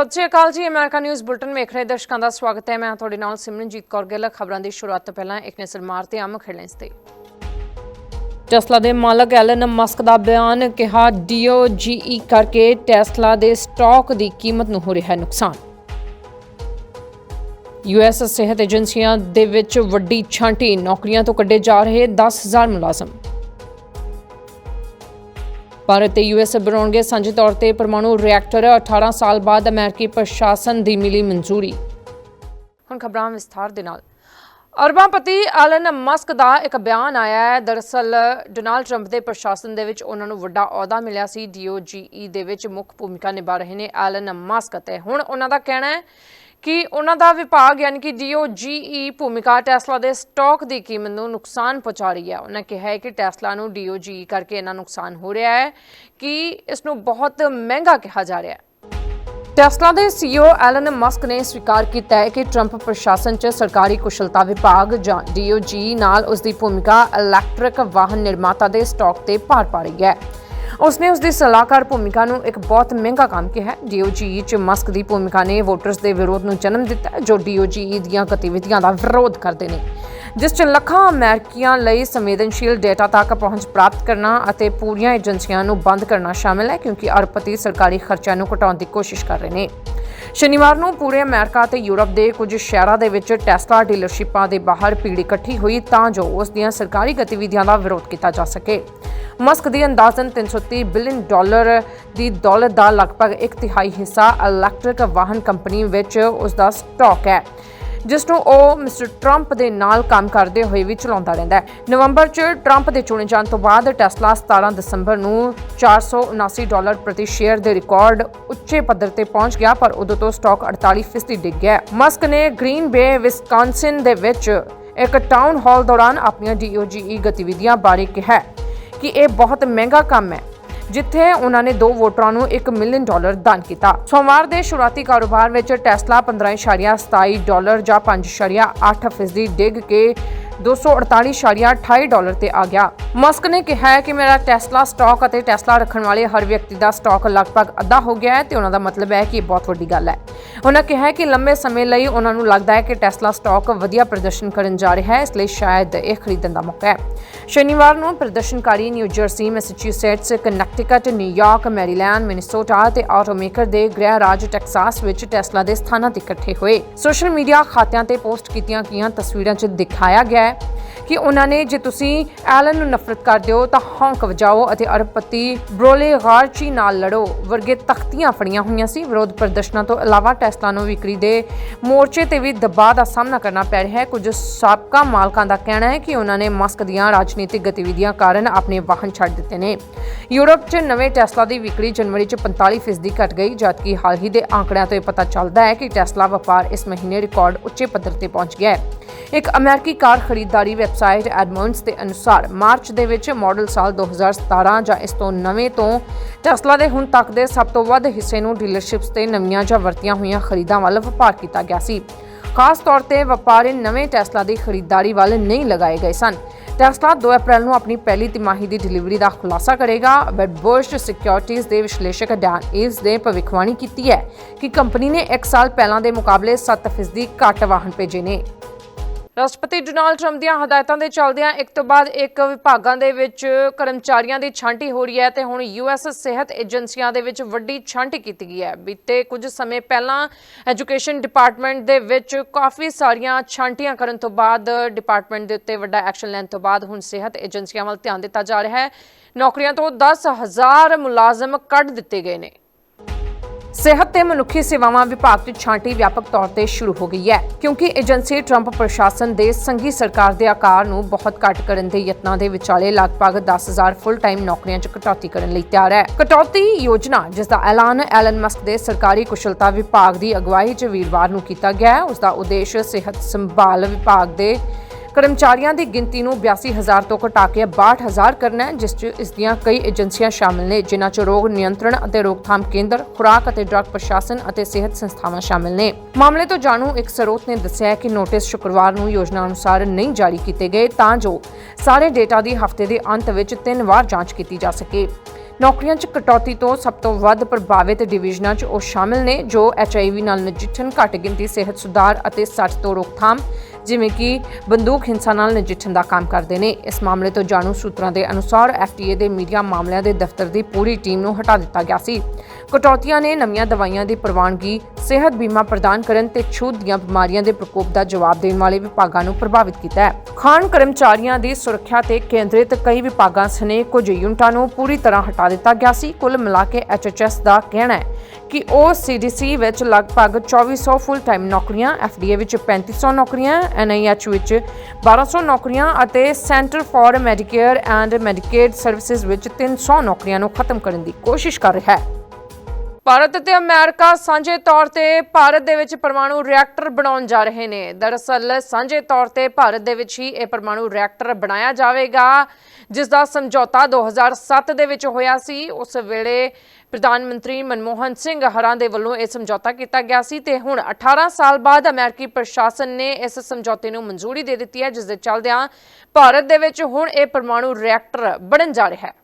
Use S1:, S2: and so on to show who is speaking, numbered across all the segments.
S1: ਸਤਿ ਸ਼੍ਰੀ ਅਕਾਲ ਜੀ, America news bulletin ਵੇਖ ਰਹੇ ਦਰਸ਼ਕਾਂ ਦਾ ਸਵਾਗਤ ਹੈ। ਮੈਂ ਤੁਹਾਡੇ ਨਾਲ ਸਿਮਰਨਜੀਤ ਕੌਰ ਗਿੱਲ। ਖਬਰਾਂ ਦੀ ਸ਼ੁਰੂਆਤ ਤੋਂ ਪਹਿਲਾਂ ਇੱਕ ਨਜ਼ਰ ਮਾਰਦੇ ਹਾਂ ਮੁੱਖ ਤੇ। ਟੈਸਲਾ ਦੇ ਮਾਲਕ ਐਲਨ ਮਸਕ ਦਾ ਬਿਆਨ, ਕਿਹਾ ਡੀਓਜੀਈ ਕਰਕੇ ਟੈਸਲਾ ਦੇ ਸਟਾਕ ਦੀ ਕੀਮਤ ਨੂੰ ਹੋ ਰਿਹਾ ਹੈ ਨੁਕਸਾਨ ਯੂਐਸ ਸਿਹਤ ਏਜੰਸੀਆਂ ਦੇ ਵਿੱਚ ਵੱਡੀ ਛਾਂਟੀ, ਨੌਕਰੀਆਂ ਤੋਂ ਕੱਢੇ ਜਾ ਰਹੇ 10000 ਮੁਲਾਜ਼ਮ। ਭਾਰਤ ਤੇ ਯੂਐਸ ਬਣਾਉਣਗੇ ਸਾਂਝੇ ਤੌਰ ਤੇ ਪਰਮਾਣੂ ਰਿਐਕਟਰ 18 ਸਾਲ ਬਾਅਦ ਅਮਰੀਕੀ ਪ੍ਰਸ਼ਾਸਨ ਦੀ ਮਿਲੀ ਮਨਜ਼ੂਰੀ। ਹੁਣ ਖਬਰਾਂ ਵਿਸਥਾਰ ਦੇ ਨਾਲ। ਅਰਬਾਪਤੀ ਐਲਨ ਮਸਕ ਦਾ ਇੱਕ ਬਿਆਨ ਆਇਆ ਹੈ। ਦਰਅਸਲ, ਡੋਨਾਲਡ ਟਰੰਪ ਦੇ ਪ੍ਰਸ਼ਾਸਨ ਦੇ ਵਿੱਚ ਉਹਨਾਂ ਨੂੰ ਵੱਡਾ ਅਹੁਦਾ ਮਿਲਿਆ ਸੀ। ਡੀਓਜੀਈ ਦੇ ਵਿੱਚ ਮੁੱਖ ਭੂਮਿਕਾ ਨਿਭਾ ਰਹੇ ਨੇ ਐਲਨ ਮਸਕ ਤੇ ਹੁਣ ਉਹਨਾਂ ਦਾ ਕਹਿਣਾ ਹੈ ਕਿ ਉਹਨਾਂ ਦਾ ਵਿਭਾਗ ਯਾਨੀ ਕਿ ਡੀਓਜੀਈ ਭੂਮਿਕਾ ਟੈਸਲਾ ਦੇ ਸਟਾਕ ਦੀ ਕੀਮਤ ਨੂੰ ਨੁਕਸਾਨ ਪਹੁੰਚਾ ਰਹੀ ਹੈ। ਉਹਨਾਂ ਕਿਹਾ ਹੈ ਕਿ ਟੈਸਲਾ ਨੂੰ ਡੀਓਜੀਈ ਕਰਕੇ ਇੰਨਾ ਨੁਕਸਾਨ ਹੋ ਰਿਹਾ ਹੈ ਕਿ ਇਸ ਨੂੰ ਬਹੁਤ ਮਹਿੰਗਾ ਕਿਹਾ ਜਾ ਰਿਹਾ ਹੈ। ਟੈਸਲਾ ਦੇ ਸੀਈਓ ਐਲਨ ਮਸਕ ਨੇ ਸਵੀਕਾਰ ਕੀਤਾ ਹੈ ਕਿ ਟਰੰਪ ਪ੍ਰਸ਼ਾਸਨ 'ਚ ਸਰਕਾਰੀ ਕੁਸ਼ਲਤਾ ਵਿਭਾਗ ਜਾਂ ਡੀਓਜੀ ਨਾਲ ਉਸ ਦੀ ਭੂਮਿਕਾ ਇਲੈਕਟ੍ਰਿਕ ਵਾਹਨ ਨਿਰਮਾਤਾ ਦੇ ਸਟਾਕ ਤੇ ਭਾਰ ਪਾ ਰਹੀ ਹੈ। ਉਸਨੇ ਉਸ ਦੀ ਸਲਾਹਕਾਰ ਭੂਮਿਕਾ ਨੂੰ ਇੱਕ ਬਹੁਤ ਮਹਿੰਗਾ ਕੰਮ ਕਿਹਾ। ਹੈ ਡੀਓਜੀ 'ਚ ਮਸਕ ਦੀ ਭੂਮਿਕਾ ਨੇ ਵੋਟਰਸ ਦੇ ਵਿਰੋਧ ਨੂੰ ਜਨਮ ਦਿੱਤਾ ਹੈ, ਜੋ ਡੀਓਜੀ ਦੀਆਂ ਗਤੀਵਿਧੀਆਂ ਦਾ ਵਿਰੋਧ ਕਰਦੇ ਨੇ। ਜਿਸ 'ਚ ਲੱਖਾਂ ਅਮਰੀਕੀਆਂ ਲਈ ਸੰਵੇਦਨਸ਼ੀਲ ਡੇਟਾ ਤੱਕ ਪਹੁੰਚ ਪ੍ਰਾਪਤ ਕਰਨਾ ਅਤੇ ਪੂਰੀਆਂ ਏਜੰਸੀਆਂ ਨੂੰ ਬੰਦ ਕਰਨਾ ਸ਼ਾਮਲ ਹੈ, ਕਿਉਂਕਿ ਅਰਬਪਤੀ ਸਰਕਾਰੀ ਖਰਚਿਆਂ ਨੂੰ ਘਟਾਉਣ ਦੀ ਕੋਸ਼ਿਸ਼ ਕਰ ਰਹੇ ਨੇ। ਸ਼ਨੀਵਾਰ ਨੂੰ ਪੂਰੇ ਅਮਰੀਕਾ ਅਤੇ ਯੂਰਪ ਦੇ ਕੁਝ ਸ਼ਹਿਰਾਂ ਦੇ ਵਿੱਚ ਟੈਸਲਾ ਡੀਲਰਸ਼ਿਪਾਂ ਦੇ ਬਾਹਰ ਭੀੜ ਇਕੱਠੀ ਹੋਈ ਤਾਂ ਜੋ ਉਸ ਦੀਆਂ ਸਰਕਾਰੀ ਗਤੀਵਿਧੀਆਂ ਦਾ ਵਿਰੋਧ ਕੀਤਾ ਜਾ ਸਕੇ। ਮਸਕ ਦੀ ਅੰਦਾਜ਼ਨ 330 ਬਿਲੀਅਨ ਡਾਲਰ ਦੀ ਦੌਲਤ ਦਾ ਲਗਭਗ ਇੱਕ ਤਿਹਾਈ ਹਿੱਸਾ ਇਲੈਕਟ੍ਰਿਕ ਵਾਹਨ ਕੰਪਨੀ ਵਿੱਚ ਉਸ ਦਾ ਸਟਾਕ ਹੈ, ਜਿਸ ਨੂੰ ਉਹ ਮਿਸਟਰ ਟਰੰਪ ਦੇ ਨਾਲ ਕੰਮ ਕਰਦੇ ਹੋਏ ਵੀ ਚਲਾਉਂਦਾ ਰਹਿੰਦਾ ਹੈ। ਨਵੰਬਰ 'ਚ ਟਰੰਪ ਦੇ ਚੁਣੇ ਜਾਣ ਤੋਂ ਬਾਅਦ ਟੈਸਲਾ 17 ਦਸੰਬਰ ਨੂੰ 479 ਡਾਲਰ ਪ੍ਰਤੀ ਸ਼ੇਅਰ ਦੇ ਰਿਕਾਰਡ ਉੱਚੇ ਪੱਧਰ ਤੇ ਪਹੁੰਚ ਗਿਆ, ਪਰ ਉਦੋਂ ਤੋਂ ਸਟਾਕ 48% ਡਿੱਗ ਗਿਆ ਮਸਕ ਨੇ ਗ੍ਰੀਨ ਬੇ, ਵਿਸਕਾਂਸਿਨ ਦੇ ਵਿੱਚ ਇੱਕ ਟਾਊਨ ਹਾਲ ਦੌਰਾਨ ਆਪਣੀਆਂ ਡੀਓਜੀਈ ਗਤੀਵਿਧੀਆਂ ਬਾਰੇ ਕਿਹਾ ਕਿ ਇਹ ਬਹੁਤ ਮਹਿੰਗਾ ਕੰਮ ਹੈ, ਜਿੱਥੇ ਉਹਨਾਂ ਨੇ ਦੋ ਵੋਟਰਾਂ ਨੂੰ 1 ਮਿਲੀਅਨ ਡਾਲਰ ਦਾਨ ਕੀਤਾ। ਸੋਮਵਾਰ ਦੇ ਸ਼ੁਰੂਆਤੀ ਕਾਰੋਬਾਰ ਵਿੱਚ ਟੈਸਲਾ 15.27 ਡਾਲਰ ਜਾਂ 5.8 ਫੀਸਦੀ ਡਿੱਗ ਕੇ 248.28 ਡਾਲਰ ਤੇ ਆ ਗਿਆ। ਮਸਕ ਨੇ ਕਿਹਾ ਹੈ ਕਿ ਮੇਰਾ ਟੈਸਲਾ ਸਟਾਕ ਅਤੇ ਟੈਸਲਾ ਰੱਖਣ ਵਾਲੇ ਹਰ ਵਿਅਕਤੀ ਦਾ ਸਟਾਕ ਲਗਭਗ ਅੱਧਾ ਹੋ ਗਿਆ ਹੈ ਤੇ ਉਹਨਾਂ ਦਾ ਮਤਲਬ ਹੈ ਕਿ ਇਹ ਬਹੁਤ ਵੱਡੀ ਗੱਲ ਹੈ। ਉਹਨਾਂ ਕਿਹਾ ਕਿ ਲੰਬੇ ਸਮੇਂ ਲਈ ਉਹਨਾਂ ਨੂੰ ਲੱਗਦਾ ਹੈ ਕਿ ਟੈਸਲਾ ਸਟਾਕ ਵਧੀਆ ਪ੍ਰਦਰਸ਼ਨ ਕਰਨ ਜਾ ਰਿਹਾ ਹੈ, ਇਸ ਲਈ ਸ਼ਾਇਦ ਇਹ ਖਰੀਦਣ ਦਾ ਮੌਕਾ ਹੈ। ਸ਼ਨੀਵਾਰ ਨੂੰ ਪ੍ਰਦਰਸ਼ਨਕਾਰੀ New Jersey Massachusetts Connecticut New York Maryland, Minnesota ਤੇ ਆਟੋਮੇਕਰ ਦੇ ਗ੍ਰਹਿ ਰਾਜ ਟੈਕਸਾਸ ਵਿੱਚ ਟੈਸਲਾ ਦੇ ਸਥਾਨਾਂ ਤੇ ਇਕੱਠੇ ਹੋਏ। ਸੋਸ਼ਲ ਮੀਡੀਆ ਖਾਤਿਆਂ ਤੇ ਪੋਸਟ ਕੀਤੀਆਂ ਗਈਆਂ ਤਸਵੀਰਾਂ 'ਚ ਦਿਖਾਇਆ ਗਿਆ ਹੈ ਕਿ ਉਹਨਾਂ ਨੇ, ਜੇ ਤੁਸੀਂ ਐਲਨ ਨੂੰ ਨਫ਼ਰਤ ਕਰਦੇ ਹੋ ਤਾਂ ਹੌਂਕ ਵਜਾਓ ਅਤੇ ਅਰਬਪਤੀ ਬ੍ਰੋਲੇ ਗਾਰਚੀ ਨਾਲ ਲੜੋ ਵਰਗੇ ਤਖਤੀਆਂ ਫੜੀਆਂ ਹੋਈਆਂ ਸੀ। ਵਿਰੋਧ ਪ੍ਰਦਰਸ਼ਨਾਂ ਤੋਂ ਇਲਾਵਾ ਟੈਸਲਾ ਨੂੰ ਵਿਕਰੀ ਦੇ ਮੋਰਚੇ ਤੇ ਵੀ ਦਬਾਅ ਦਾ ਸਾਹਮਣਾ ਕਰਨਾ ਪੈ ਰਿਹਾ ਹੈ। ਕੁਝ ਸਾਬਕਾ ਮਾਲਕਾਂ ਦਾ ਕਹਿਣਾ ਹੈ ਕਿ ਉਹਨਾਂ ਨੇ ਮਸਕ ਦੀਆਂ ਰਾਜਨੀਤਿਕ ਗਤੀਵਿਧੀਆਂ ਕਾਰਨ ਆਪਣੇ ਵਾਹਨ ਛੱਡ ਦਿੱਤੇ ਨੇ। ਯੂਰਪ 'ਚ ਨਵੇਂ ਟੈਸਲਾ ਦੀ ਵਿਕਰੀ ਜਨਵਰੀ 'ਚ 45% ਘਟ ਗਈ, ਜਦਕਿ ਹਾਲ ਹੀ ਦੇ ਆંકੜਿਆਂ ਤੋਂ ਇਹ ਪਤਾ ਚੱਲਦਾ ਹੈ ਕਿ ਟੈਸਲਾ ਵਪਾਰ ਇਸ ਮਹੀਨੇ ਰਿਕਾਰਡ ਉੱਚੇ ਪੱਧਰ ਤੇ ਪਹੁੰਚ ਗਿਆ ਹੈ। ਇੱਕ ਅਮਰੀਕੀ ਕਾਰ ਖਰੀਦਦਾਰੀ ਵੈਬਸਾਈਟ ਐਡਮੰਡਸ ਦੇ ਅਨੁਸਾਰ ਮਾਰਚ ਦੇ ਵਿੱਚ ਮਾਡਲ ਸਾਲ 2017 ਜਾਂ ਇਸ ਤੋਂ ਨਵੇਂ ਤੋਂ ਟੈਸਲਾ ਦੇ ਹੁਣ ਤੱਕ ਦੇ ਸਭ ਤੋਂ ਵੱਧ ਹਿੱਸੇ ਨੂੰ ਡੀਲਰਸ਼ਿਪਸ ਤੇ ਨਵੀਆਂ ਜਾਂ ਵਰਤੀਆਂ ਹੋਈਆਂ ਖਰੀਦਾਂ ਵੱਲ ਵਪਾਰ ਕੀਤਾ ਗਿਆ ਸੀ। ਖਾਸ ਤੌਰ ਤੇ ਵਪਾਰੀ ਨਵੇਂ ਟੈਸਲਾ ਦੀ ਖਰੀਦਦਾਰੀ ਵੱਲ ਨਹੀਂ ਲਗਾਏ ਗਏ ਸਨ। ਟੈਸਲਾ 2 ਅਪ੍ਰੈਲ ਨੂੰ ਆਪਣੀ ਪਹਿਲੀ ਤਿਮਾਹੀ ਦੀ ਡਿਲੀਵਰੀ ਦਾ ਖੁਲਾਸਾ ਕਰੇਗਾ। ਵੈਡਬਰਸਟ ਸਿਕਿਉਰਿਟੀਜ਼ ਦੇ ਵਿਸ਼ਲੇਸ਼ਕ ਡੈਨ ਈਵਸ ਨੇ ਭਵਿੱਖਬਾਣੀ ਕੀਤੀ ਹੈ ਕਿ ਕੰਪਨੀ ਨੇ 1 ਸਾਲ ਪਹਿਲਾਂ ਦੇ ਮੁਕਾਬਲੇ 7% ਘੱਟ ਵਾਹਨ ਭੇਜੇ ਨੇ। ਰਾਸ਼ਟਰਪਤੀ ਡੋਨਾਲਡ ਟਰੰਪ ਦੀਆਂ ਹਦਾਇਤਾਂ ਦੇ ਚੱਲਦਿਆਂ ਇੱਕ ਤੋਂ ਬਾਅਦ ਇੱਕ ਵਿਭਾਗਾਂ ਦੇ ਵਿੱਚ ਕਰਮਚਾਰੀਆਂ ਦੀ ਛਾਂਟੀ ਹੋ ਰਹੀ ਹੈ ਤੇ ਹੁਣ ਯੂਐਸ ਸਿਹਤ ਏਜੰਸੀਆਂ ਦੇ ਵਿੱਚ ਵੱਡੀ ਛਾਂਟੀ ਕੀਤੀ ਗਈ ਹੈ। ਬੀਤੇ ਕੁਝ ਸਮੇਂ ਪਹਿਲਾਂ ਐਜੂਕੇਸ਼ਨ ਡਿਪਾਰਟਮੈਂਟ ਦੇ ਵਿੱਚ ਕਾਫੀ ਸਾਰੀਆਂ ਛਾਂਟੀਆਂ ਕਰਨ ਤੋਂ ਬਾਅਦ ਡਿਪਾਰਟਮੈਂਟ ਦੇ ਉੱਤੇ ਵੱਡਾ ਐਕਸ਼ਨ ਲੈਣ ਤੋਂ ਬਾਅਦ ਹੁਣ ਸਿਹਤ ਏਜੰਸੀਆਂ ਵੱਲ ਧਿਆਨ ਦਿੱਤਾ ਜਾ ਰਿਹਾ ਹੈ। ਨੌਕਰੀਆਂ ਤੋਂ 10000 ਮੁਲਾਜ਼ਮ ਕੱਢ ਦਿੱਤੇ ਗਏ ਨੇ। ਸਿਹਤ ਤੇ ਮਨੁੱਖੀ ਸੇਵਾਵਾਂ ਵਿਭਾਗ 'ਚ ਛਾਂਟੀ ਵਿਆਪਕ ਤੌਰ ਤੇ ਸ਼ੁਰੂ ਹੋ ਗਈ ਹੈ, ਕਿਉਂਕਿ ਏਜੰਸੀ ਟਰੰਪ ਪ੍ਰਸ਼ਾਸਨ ਦੇ ਸੰਘੀ ਸਰਕਾਰ ਦੇ ਆਕਾਰ ਨੂੰ ਬਹੁਤ ਘੱਟ ਕਰਨ ਦੇ ਯਤਨਾਂ ਦੇ ਵਿਚਾਲੇ ਲਗਭਗ 10000 ਫੁੱਲ ਟਾਈਮ ਨੌਕਰੀਆਂ 'ਚ ਕਟੌਤੀ ਕਰਨ ਲਈ ਤਿਆਰ ਹੈ। ਕਟੌਤੀ ਯੋਜਨਾ ਜਿਸ ਦਾ ਐਲਾਨ ਐਲਨ ਮਸਕ ਦੇ ਸਰਕਾਰੀ ਕੁਸ਼ਲਤਾ ਵਿਭਾਗ ਦੀ ਅਗਵਾਈ 'ਚ ਵੀਰਵਾਰ ਨੂੰ ਕੀਤਾ ਗਿਆ ਹੈ ਉਸ ਦਾ ਉਦੇਸ਼ ਸਿਹਤ ਸੰਭਾਲ ਵਿਭਾਗ ਦੇ ਕਰਮਚਾਰੀਆਂ ਦੀ ਗਿਣਤੀ ਨੂੰ 82000 ਤੋਂ ਘਟਾ ਕੇ 62000 ਕਰਨਾ ਹੈ, ਜਿਸ 'ਚ ਇਸ ਦੀਆਂ ਕਈ ਏਜੰਸੀਆਂ ਸ਼ਾਮਲ ਨੇ, ਜਿਨ੍ਹਾਂ 'ਚ ਰੋਗ ਨਿਯੰਤਰਣ ਅਤੇ ਰੋਕਥਾਮ ਕੇਂਦਰ, ਖੁਰਾਕ ਅਤੇ ਡਰੱਗ ਪ੍ਰਸ਼ਾਸਨ ਅਤੇ ਸਿਹਤ ਸੰਸਥਾਵਾਂ ਸ਼ਾਮਲ ਨੇ। ਮਾਮਲੇ ਤੋਂ ਜਾਣੂ ਇੱਕ ਸਰੋਤ ਨੇ ਦੱਸਿਆ ਕਿ ਨੋਟਿਸ ਸ਼ੁੱਕਰਵਾਰ ਨੂੰ ਯੋਜਨਾ ਅਨੁਸਾਰ ਨਹੀਂ ਜਾਰੀ ਕੀਤੇ ਗਏ, ਤਾਂ ਜੋ ਸਾਰੇ ਡੇਟਾ ਦੀ ਹਫ਼ਤੇ ਦੇ ਅੰਤ ਵਿੱਚ ਤਿੰਨ ਵਾਰ ਜਾਂਚ ਕੀਤੀ ਜਾ ਸਕੇ। ਨੌਕਰੀਆਂ 'ਚ ਕਟੌਤੀ ਤੋਂ ਸਭ ਤੋਂ ਵੱਧ ਪ੍ਰਭਾਵਿਤ ਡਿਵੀਜ਼ਨਾਂ 'ਚ ਉਹ ਸ਼ਾਮਿਲ ਨੇ, ਜੋ ਐਚਆਈਵੀ ਨਾਲ ਨਜਿੱਠਣ ਘੱਟ ਗਿਣਤੀ ਸਿਹਤ ਸੁਧਾਰ ਅਤੇ ਸੱਚ ਤੋਂ ਰੋਕਥਾਮ ਜਿਵੇਂ ਕਿ ਬੰਦੂਕ ਹਿੰਸਾ ਨਾਲ ਨਜਿੱਠਣ ਦਾ ਕੰਮ ਕਰਦੇ ਨੇ। ਇਸ ਮਾਮਲੇ ਤੋਂ ਜਾਣੂ ਸੂਤਰਾਂ ਦੇ ਅਨੁਸਾਰ ਐਫਟੀਏ ਦੇ ਮੀਡੀਆ ਮਾਮਲਿਆਂ ਦੇ ਦਫ਼ਤਰ ਦੀ ਪੂਰੀ ਟੀਮ ਨੂੰ ਹਟਾ ਦਿੱਤਾ ਗਿਆ ਸੀ। ਕਟੌਤੀਆਂ ਨੇ ਨਵੀਆਂ ਦਵਾਈਆਂ ਦੀ ਪ੍ਰਵਾਨਗੀ, ਸਿਹਤ ਬੀਮਾ ਪ੍ਰਦਾਨ ਕਰਨ ਤੇ ਛੂਤ ਦੀਆਂ ਬਿਮਾਰੀਆਂ ਦੇ ਪ੍ਰਕੋਪ ਦਾ ਜਵਾਬ ਦੇਣ ਵਾਲੇ ਵਿਭਾਗਾਂ ਨੂੰ ਪ੍ਰਭਾਵਿਤ ਕੀਤਾ ਹੈ। ਖਾਨ ਕਰਮਚਾਰੀਆਂ ਦੀ ਸੁਰੱਖਿਆ ਤੇ ਕੇਂਦਰਿਤ ਕਈ ਵਿਭਾਗਾਂ ਸਣੇ ਕੁਝ ਯੂਨਿਟਾਂ ਨੂੰ ਪੂਰੀ ਤਰ੍ਹਾਂ ਹਟਾ ਦਿੱਤਾ ਗਿਆ ਸੀ। ਕੁੱਲ ਮਿਲਾ ਕੇ ਐਚਐਚਐਸ ਦਾ ਕਹਿਣਾ ਹੈ ਕਿ ਉਹ ਸੀਡੀਸੀ ਵਿੱਚ ਲਗਭਗ 2400 ਫੁੱਲ ਟਾਈਮ ਨੌਕਰੀਆਂ ਐਫਡੀਏ ਵਿੱਚ 3500 ਨੌਕਰੀਆਂ ਐਨਆਈਐਚ ਵਿੱਚ 1200 ਨੌਕਰੀਆਂ ਅਤੇ Center for Medicare and Medicaid Services ਵਿੱਚ 300 ਨੌਕਰੀਆਂ ਨੂੰ ਖਤਮ ਕਰਨ ਦੀ ਕੋਸ਼ਿਸ਼ ਕਰ ਰਿਹਾ ਹੈ। ਭਾਰਤ ਅਤੇ ਅਮਰੀਕਾ ਸਾਂਝੇ ਤੌਰ ਤੇ ਭਾਰਤ ਦੇ ਵਿੱਚ ਪਰਮਾਣੂ ਰਿਐਕਟਰ ਬਣਾਉਣ ਜਾ ਰਹੇ ਨੇ। ਦਰਅਸਲ, ਸਾਂਝੇ ਤੌਰ ਤੇ ਭਾਰਤ ਦੇ ਵਿੱਚ ਹੀ ਇਹ ਪਰਮਾਣੂ ਰਿਐਕਟਰ ਬਣਾਇਆ ਜਾਵੇਗਾ ਜਿਸ ਦਾ ਸਮਝੌਤਾ 2007 ਦੇ ਵਿੱਚ ਹੋਇਆ ਸੀ। ਉਸ ਵੇਲੇ ਪ੍ਰਧਾਨ ਮੰਤਰੀ ਮਨਮੋਹਨ ਸਿੰਘ ਹਰਾਂ ਦੇ ਵੱਲੋਂ ਇਹ ਸਮਝੌਤਾ ਕੀਤਾ ਗਿਆ ਸੀ ਤੇ ਹੁਣ 18 ਸਾਲ ਬਾਅਦ ਅਮਰੀਕੀ ਪ੍ਰਸ਼ਾਸਨ ਨੇ ਇਸ ਸਮਝੌਤੇ ਨੂੰ ਮਨਜ਼ੂਰੀ ਦੇ ਦਿੱਤੀ ਹੈ ਜਿਸ ਦੇ ਚੱਲਦਿਆਂ ਭਾਰਤ ਦੇ ਵਿੱਚ ਹੁਣ ਇਹ ਪਰਮਾਣੂ ਰਿਐਕਟਰ ਬਣਨ ਜਾ ਰਿਹਾ ਹੈ।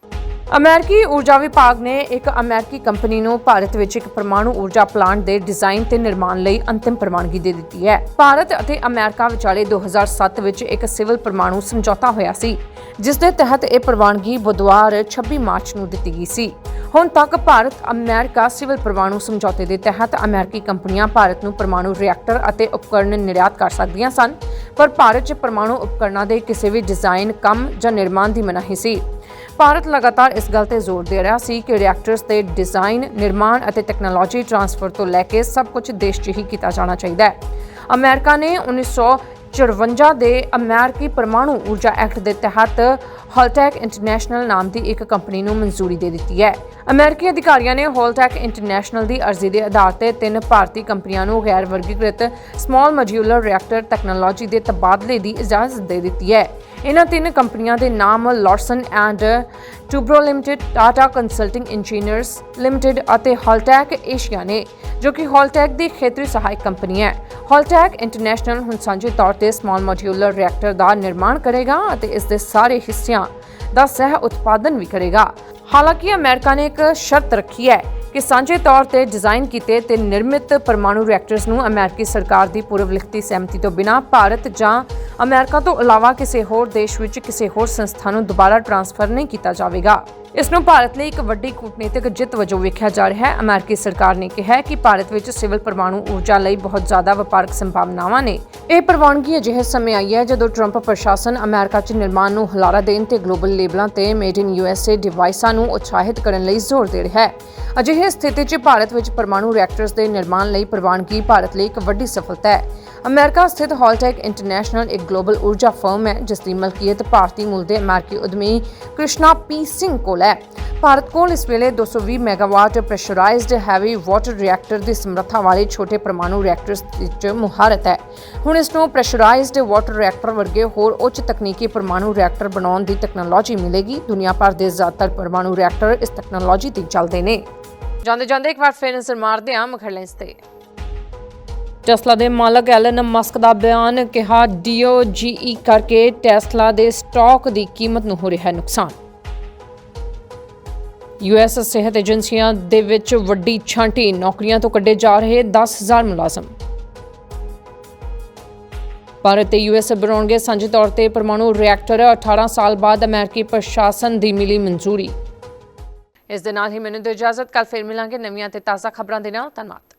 S1: ਅਮਰੀਕੀ ਊਰਜਾ ਵਿਭਾਗ ਨੇ ਇੱਕ ਅਮਰੀਕੀ ਕੰਪਨੀ ਨੂੰ ਭਾਰਤ ਵਿੱਚ ਇੱਕ ਪਰਮਾਣੂ ਊਰਜਾ ਪਲਾਂਟ ਦੇ ਡਿਜ਼ਾਈਨ ਤੇ ਨਿਰਮਾਣ ਲਈ ਅੰਤਿਮ ਪ੍ਰਵਾਨਗੀ ਦੇ ਦਿੱਤੀ ਹੈ। ਭਾਰਤ ਅਤੇ ਅਮਰੀਕਾ ਵਿਚਾਲੇ 2007 ਵਿੱਚ ਇੱਕ ਸਿਵਲ ਪਰਮਾਣੂ ਸਮਝੌਤਾ ਹੋਇਆ ਸੀ, ਜਿਸ ਦੇ ਤਹਿਤ ਇਹ ਪ੍ਰਵਾਨਗੀ ਬੁੱਧਵਾਰ 26 ਮਾਰਚ ਨੂੰ ਦਿੱਤੀ ਗਈ ਸੀ। ਹੁਣ ਤੱਕ ਭਾਰਤ ਅਮਰੀਕਾ ਸਿਵਲ ਪਰਮਾਣੂ ਸਮਝੌਤੇ ਦੇ ਤਹਿਤ ਅਮਰੀਕੀ ਕੰਪਨੀਆਂ ਭਾਰਤ ਨੂੰ ਪਰਮਾਣੂ ਰਿਐਕਟਰ ਅਤੇ ਉਪਕਰਨ ਨਿਰਯਾਤ ਕਰ ਸਕਦੀਆਂ ਸਨ, ਪਰ ਭਾਰਤ 'ਚ ਪਰਮਾਣੂ ਉਪਕਰਨਾਂ ਦੇ ਕਿਸੇ ਵੀ ਡਿਜ਼ਾਈਨ ਕੰਮ ਜਾਂ ਨਿਰਮਾਣ ਦੀ ਮਨਾਹੀ ਸੀ। ਭਾਰਤ ਲਗਾਤਾਰ ਇਸ ਗੱਲ ਤੇ ਜ਼ੋਰ ਦੇ ਰਿਹਾ ਸੀ ਕਿ ਰਿਐਕਟਰਸ ਦੇ ਡਿਜ਼ਾਈਨ ਨਿਰਮਾਣ ਅਤੇ ਟੈਕਨੋਲੋਜੀ ਟਰਾਂਸਫਰ ਤੋਂ ਲੈ ਕੇ ਸਭ ਕੁਝ ਦੇਸ਼ 'ਚ ਹੀ ਕੀਤਾ ਜਾਣਾ ਚਾਹੀਦਾ ਹੈ। ਅਮਰੀਕਾ ਨੇ 1954 ਦੇ ਅਮਰੀਕੀ ਪਰਮਾਣੂ ਊਰਜਾ ਐਕਟ ਦੇ ਤਹਿਤ ਹੋਲਟੈਕ ਇੰਟਰਨੈਸ਼ਨਲ ਨਾਮ ਦੀ ਇੱਕ ਕੰਪਨੀ ਨੂੰ ਮਨਜ਼ੂਰੀ ਦੇ ਦਿੱਤੀ ਹੈ। ਅਮਰੀਕੀ ਅਧਿਕਾਰੀਆਂ ਨੇ ਹੋਲਟੈਕ ਇੰਟਰਨੈਸ਼ਨਲ ਦੀ ਅਰਜ਼ੀ ਦੇ ਆਧਾਰ ਤੇ ਤਿੰਨ ਭਾਰਤੀ ਕੰਪਨੀਆਂ ਨੂੰ ਗੈਰ ਵਰਗੀਕ੍ਰਿਤ ਸਮਾਲ ਮੋਡਿਊਲਰ ਰਿਐਕਟਰ ਟੈਕਨੋਲੋਜੀ ਦੇ ਤਬਾਦਲੇ ਦੀ ਇਜਾਜ਼ਤ ਦੇ ਦਿੱਤੀ ਹੈ। ਇਹਨਾਂ ਤਿੰਨ ਕੰਪਨੀਆਂ ਦੇ ਨਾਮ Larsen and Toubro Limited, Tata Consulting Engineers Limited ਅਤੇ ਹੋਲਟੈਕ ਏਸ਼ੀਆ ਨੇ ਜੋ ਕਿ ਹੋਲਟੈਕ ਦੀ ਖੇਤਰੀ ਸਹਾਇਕ ਕੰਪਨੀ ਹੈ। ਹੋਲਟੈਕ ਇੰਟਰਨੈਸ਼ਨਲ ਹੁਣ ਸਾਂਝੇ ਤੌਰ ਤੇ ਸਮਾਲ ਮੋਡਿਊਲਰ ਰਿਐਕਟਰ ਦਾ ਨਿਰਮਾਣ ਕਰੇਗਾ ਅਤੇ ਇਸ ਦੇ ਸਾਰੇ ਹਿੱਸਿਆਂ ਦਾ ਸਹਿ ਉਤਪਾਦਨ ਵੀ ਕਰੇਗਾ। ਹਾਲਾਂਕਿ ਅਮਰੀਕਾ ਨੇ ਇੱਕ ਸ਼ਰਤ ਰੱਖੀ ਹੈ ਕਿ ਸਾਂਝੇ ਤੌਰ ਤੇ ਡਿਜ਼ਾਈਨ ਕੀਤੇ ਤੇ ਨਿਰਮਿਤ ਪਰਮਾਣੂ ਰਿਐਕਟਰਸ ਨੂੰ ਅਮਰੀਕੀ ਸਰਕਾਰ ਦੀ ਪੂਰਵ ਲਿਖਤੀ ਸਹਿਮਤੀ ਤੋਂ ਬਿਨਾਂ ਭਾਰਤ ਜਾਂ ਅਮਰੀਕਾ ਤੋਂ ਇਲਾਵਾ ਕਿਸੇ ਹੋਰ ਦੇਸ਼ ਵਿੱਚ ਕਿਸੇ ਹੋਰ ਸੰਸਥਾ ਨੂੰ ਦੁਬਾਰਾ ਟ੍ਰਾਂਸਫਰ ਨਹੀਂ ਕੀਤਾ ਜਾਵੇਗਾ। ਇਸ ਨੂੰ ਭਾਰਤ ਲਈ ਇੱਕ ਵੱਡੀ ਕੂਟਨੀਤਿਕ ਜਿੱਤ ਵਜੋਂ ਵੇਖਿਆ ਜਾ ਰਿਹਾ ਹੈ। ਅਮਰੀਕੀ ਸਰਕਾਰ ਨੇ ਕਿਹਾ ਕਿ ਭਾਰਤ ਵਿੱਚ ਸਿਵਲ ਪਰਮਾਣੂ ਊਰਜਾ ਲਈ ਬਹੁਤ ਜ਼ਿਆਦਾ ਵਪਾਰਕ ਸੰਭਾਵਨਾਵਾਂ ਨੇ। ਇਹ ਪ੍ਰਵਾਨਗੀ ਅਜਿਹੇ ਸਮੇਂ ਆਈ ਹੈ ਜਦੋਂ ਟਰੰਪ ਪ੍ਰਸ਼ਾਸਨ ਅਮਰੀਕਾ 'ਚ ਨਿਰਮਾਣ ਨੂੰ ਹੁਲਾਰਾ ਦੇਣ ਤੇ ਗਲੋਬਲ ਲੇਬਲਾਂ ਤੇ ਮੇਡ ਇਨ ਯੂਐਸਏ ਡਿਵਾਈਸਾਂ ਨੂੰ ਉਤਸ਼ਾਹਿਤ ਕਰਨ ਲਈ ਜ਼ੋਰ ਦੇ ਰਿਹਾ ਹੈ। ਅਜਿਹੇ ਸਥਿਤੀ 'ਚ ਭਾਰਤ ਵਿੱਚ ਪਰਮਾਣੂ ਰਿਐਕਟਰਸ ਦੇ ਨਿਰਮਾਣ ਲਈ ਪ੍ਰਵਾਨਗੀ ਭਾਰਤ ਲਈ ਇੱਕ ਵੱਡੀ ਸਫਲਤਾ ਹੈ। ਅਮਰੀਕਾ ਸਥਿਤ ਹਾਲਟੈਕ ਇੰਟਰਨੈਸ਼ਨਲ ਇੱਕ ਗਲੋਬਲ ਊਰਜਾ ਫਰਮ ਹੈ, ਜਿਸ ਦੀ ਮਲਕੀਅਤ ਭਾਰਤੀ ਮੂਲ ਦੇ ਅਮਰੀਕੀ ਉਦਮੀ ਕ੍ਰਿਸ਼ਨਾ ਪੀ ਸਿੰਘ ਕੋਲ ਹੈ। ਭਾਰਤ ਕੋਲ ਇਸ ਵੇਲੇ 220 megawatt pressurised heavy water reactor ਦੀ ਸਮਰੱਥਾ ਵਾਲੇ ਛੋਟੇ ਪਰਮਾਣੂ ਰਿਐਕਟਰਸ ਵਿੱਚ ਮੁਹਾਰਤ ਹੈ। ਹੁਣ ਇਸ ਨੂੰ ਪ੍ਰੈਸ਼ਰਾਈਜ਼ਡ ਵਾਟਰ ਰਿਐਕਟਰ ਵਰਗੇ ਹੋਰ ਉੱਚ ਤਕਨੀਕੀ ਪਰਮਾਣੂ ਰਿਐਕਟਰ ਬਣਾਉਣ ਦੀ ਟੈਕਨੋਲੋਜੀ ਮਿਲੇਗੀ। ਦੁਨੀਆ ਭਰ ਦੇ ਜ਼ਿਆਦਾਤਰ ਪਰਮਾਣੂ ਰਿਐਕਟਰ ਇਸ ਟੈਕਨੋਲੋਜੀ ਤੇ ਚੱਲਦੇ ਨੇ। ਜਾਂਦੇ ਜਾਂਦੇ ਇੱਕ ਵਾਰ ਫੇਰ ਨਜ਼ਰ ਮਾਰਦੇ ਹਾਂ ਮੁਖੜਲੇ ਤੇ ਟੈਸਲਾ ਦੇ ਮਾਲਕ ਐਲਨ ਮਸਕ ਦਾ ਬਿਆਨ ਕਿਹਾ ਡੀਓਜੀਈ ਕਰਕੇ ਟੈਸਲਾ ਦੇ ਸਟਾਕ ਦੀ ਕੀਮਤ ਨੂੰ ਹੋ ਰਿਹਾ ਹੈ ਨੁਕਸਾਨ ਯੂਐਸ ਸਿਹਤ ਏਜੰਸੀਆਂ ਦੇ ਵਿੱਚ ਵੱਡੀ ਛਾਂਟੀ, ਨੌਕਰੀਆਂ ਤੋਂ ਕੱਢੇ ਜਾ ਰਹੇ 10000 ਮੁਲਾਜ਼ਮ। ਭਾਰਤ ਤੇ ਯੂਐਸ ਬਣਾਉਣਗੇ ਸਾਂਝੇ ਤੌਰ ਤੇ ਪਰਮਾਣੂ ਰਿਐਕਟਰ 18 ਸਾਲ ਬਾਅਦ ਅਮਰੀਕੀ ਪ੍ਰਸ਼ਾਸਨ ਦੀ ਮਿਲੀ ਮਨਜ਼ੂਰੀ। ਇਸ ਦੇ ਨਾਲ ਹੀ ਮੈਨੂੰ ਦਿਓ ਇਜਾਜ਼ਤ ਕੱਲ ਫਿਰ ਮਿਲਾਂਗੇ ਨਵੀਆਂ ਤੇ ਤਾਜ਼ਾ ਖਬਰਾਂ ਦੇ ਨਾਲ। ਧੰਨਵਾਦ।